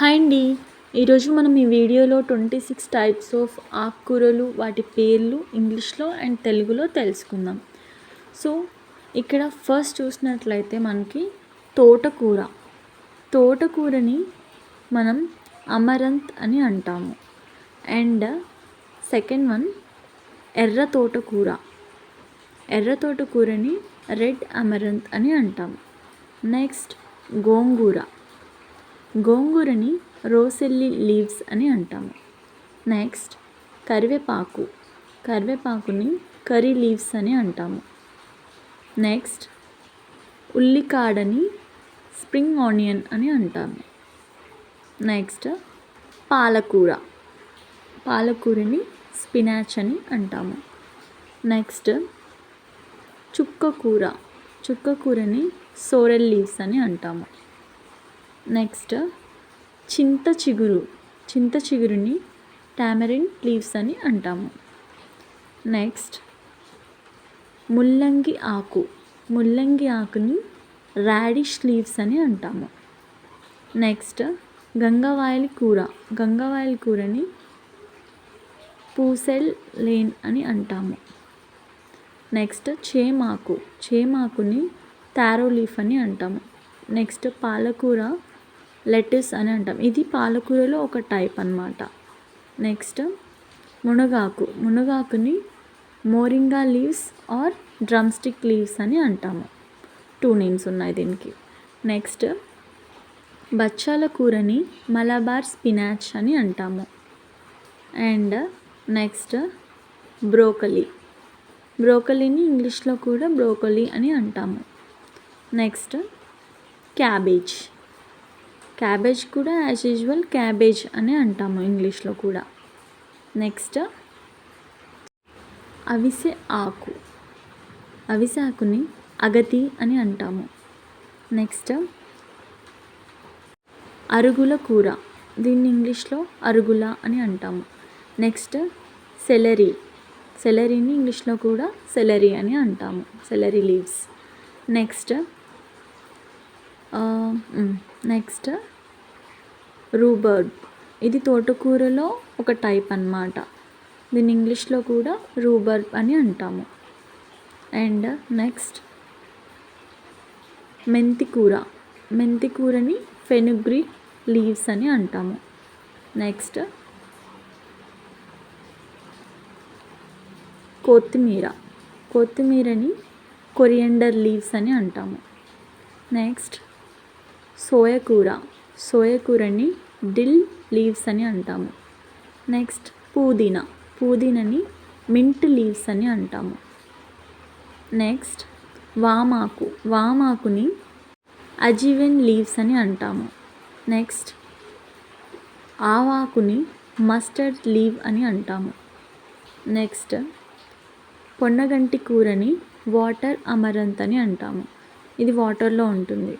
Hi అండి. ఈరోజు మనం ఈ వీడియోలో ట్వంటీ సిక్స్ టైప్స్ ఆఫ్ ఆకుకూరలు వాటి పేర్లు ఇంగ్లీష్లో అండ్ తెలుగులో తెలుసుకుందాం. సో ఇక్కడ ఫస్ట్ చూసినట్లయితే మనకి తోటకూర. తోటకూరని మనం అమరంత్ అని అంటాము. అండ్ సెకండ్ వన్ ఎర్ర తోటకూర. ఎర్ర తోటకూరని రెడ్ అమరంత్ అని అంటాము. నెక్స్ట్ గోంగూర. గోంగూరని రోసెల్లి లీవ్స్ అని అంటాము. నెక్స్ట్ కరివేపాకు. కరివేపాకుని కర్రీ లీవ్స్ అని అంటాము. నెక్స్ట్ ఉల్లికాడని స్ప్రింగ్ ఆనియన్ అని అంటాము. నెక్స్ట్ పాలకూర. పాలకూరని స్పినాచ్ అని అంటాము. నెక్స్ట్ చుక్కకూర. చుక్కకూరని సోరెల్ లీవ్స్ అని అంటాము. నెక్స్ట్ చింత చిగురు. చింత చిగురుని టామరిన్ లీవ్స్ అని అంటాము. నెక్స్ట్ ముల్లంగి ఆకు. ముల్లంగి ఆకుని రాడిష్ లీవ్స్ అని అంటాము. నెక్స్ట్ గంగవాయలి కూర. గంగవాయలి కూరని పూసెల్ లేన్ అని అంటాము. నెక్స్ట్ చేమాకు. చేమాకుని తారో లీఫ్ అని అంటాము. నెక్స్ట్ పాలకూర లెటిస్ అని అంటాం. ఇది పాలకూరలో ఒక టైప్ అనమాట నెక్స్ట్ మునగాకు. మునగాకుని moringa leaves or drumstick leaves అని అంటాము. టూ నేమ్స్ ఉన్నాయి దీనికి. నెక్స్ట్ బచ్చాల కూరని మలబార్ స్పినాచ్ అని అంటాము. And next broccoli. బ్రోకలీని ఇంగ్లీష్లో కూడా బ్రోకలీ అని అంటాము. Next cabbage. క్యాబేజ్ కూడా యాజ్ యూజువల్ క్యాబేజ్ అని అంటాము ఇంగ్లీష్లో కూడా. నెక్స్ట్ అవిసె ఆకు. అవిసె ఆకుని అగతి అని అంటాము. నెక్స్ట్ అరుగుల కూర. దీన్ని ఇంగ్లీష్లో అరుగుల అని అంటాము. Next salary. సెలరీని ఇంగ్లీష్లో కూడా సెలరీ అని అంటాము. Celery leaves next next rhubarb ఇది తోటకూరలో ఒక టైప్ అన్నమాట. దీన్ని ఇంగ్లీష్లో కూడా రూబర్బ్ అని అంటాము. అండ్ నెక్స్ట్ మెంతి కూర. మెంతి కూరని ఫెనుగ్రీక్ లీవ్స్ అని అంటాము. నెక్స్ట్ కొత్తిమీర. కొత్తిమీరని కొరియండర్ లీవ్స్ అని అంటాము. నెక్స్ట్ సోయకూర. సోయకూరని డిల్ లీవ్స్ అని అంటాము. నెక్స్ట్ పుదీనా. పుదీనని మింట్ లీవ్స్ అని అంటాము. నెక్స్ట్ వామాకు. వామాకుని అజివెన్ లీవ్స్ అని అంటాము. నెక్స్ట్ ఆవాకుని మస్టర్డ్ లీవ్ అని అంటాము. నెక్స్ట్ పొన్నగంటి కూరని వాటర్ అమరంత్ అని అంటాము. ఇది వాటర్లో ఉంటుంది.